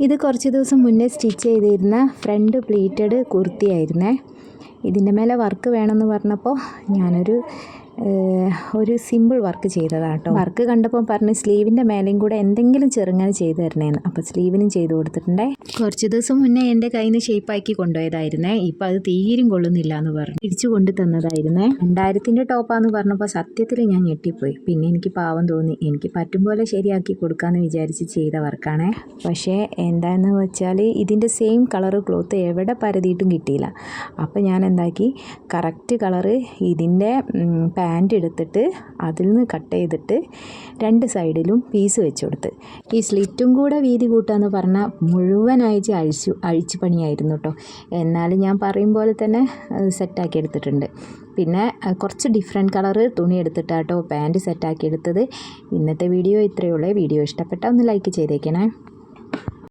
ഇത് കുറച്ച് ദിവസം മുന്നേ സ്റ്റിച്ച് ചെയ്തിരുന്ന ഫ്രണ്ട് പ്ലീറ്റഡ് കുർത്തിയായിരുന്നേ. ഇതിന്റെ മേലെ വർക്ക് വേണമെന്ന് പറഞ്ഞപ്പോൾ ഞാനൊരു ഒരു സിമ്പിൾ വർക്ക് ചെയ്തതാണ് കേട്ടോ വർക്ക് കണ്ടപ്പോൾ പറഞ്ഞ് സ്ലീവിന്റെ മേലെയും കൂടെ എന്തെങ്കിലും ചെറുങ്ങനെ ചെയ്തു തരണേന്ന്. അപ്പോൾ സ്ലീവിനും ചെയ്തു കൊടുത്തിട്ടുണ്ടേ. കുറച്ച് ദിവസം മുന്നേ എന്റെ കയ്യിൽ നിന്ന് ഷേപ്പാക്കി കൊണ്ടുപോയതായിരുന്നേ. ഇപ്പോൾ അത് തീരും കൊള്ളുന്നില്ല എന്ന് പറഞ്ഞു. തിരിച്ചു കൊണ്ടു തന്നതായിരുന്നേ. രണ്ടായിരത്തിന്റെ ടോപ്പാന്ന് പറഞ്ഞപ്പോൾ സത്യത്തിൽ ഞാൻ ഞെട്ടിപ്പോയി. പിന്നെ എനിക്ക് പാവം തോന്നി. എനിക്ക് പറ്റും പോലെ ശരിയാക്കി കൊടുക്കാമെന്ന് വിചാരിച്ച് ചെയ്ത വർക്കാണേ പക്ഷേ എന്താണെന്ന് വെച്ചാൽ ഇതിന്റെ സെയിം കളറ് ക്ലോത്ത് എവിടെ പരതിയിട്ടും കിട്ടിയില്ല. അപ്പോൾ ഞാൻ എന്താക്കി? കറക്റ്റ് കളറ് ഇതിന്റെ പാന്റ് എടുത്തിട്ട് അതിൽ നിന്ന് കട്ട് ചെയ്തിട്ട് രണ്ട് സൈഡിലും പീസ് വെച്ച് കൊടുത്ത് ഈ സ്ലിറ്റും കൂടെ വീതി കൂട്ടാന്ന് പറഞ്ഞാൽ മുഴുവനായിട്ട് അഴിച്ചു അഴിച്ചു പണിയായിരുന്നു കേട്ടോ എന്നാലും ഞാൻ പറയും പോലെ തന്നെ സെറ്റാക്കി എടുത്തിട്ടുണ്ട്. പിന്നെ കുറച്ച് ഡിഫറെന്റ് കളറ് തുണി എടുത്തിട്ടാട്ടോ പാന്റ് സെറ്റാക്കി എടുത്തത്. ഇന്നത്തെ വീഡിയോ ഇത്രയേ ഉള്ളൂ. വീഡിയോ ഇഷ്ടപ്പെട്ടാൽ ഒന്ന് ലൈക്ക് ചെയ്തേക്കണേ.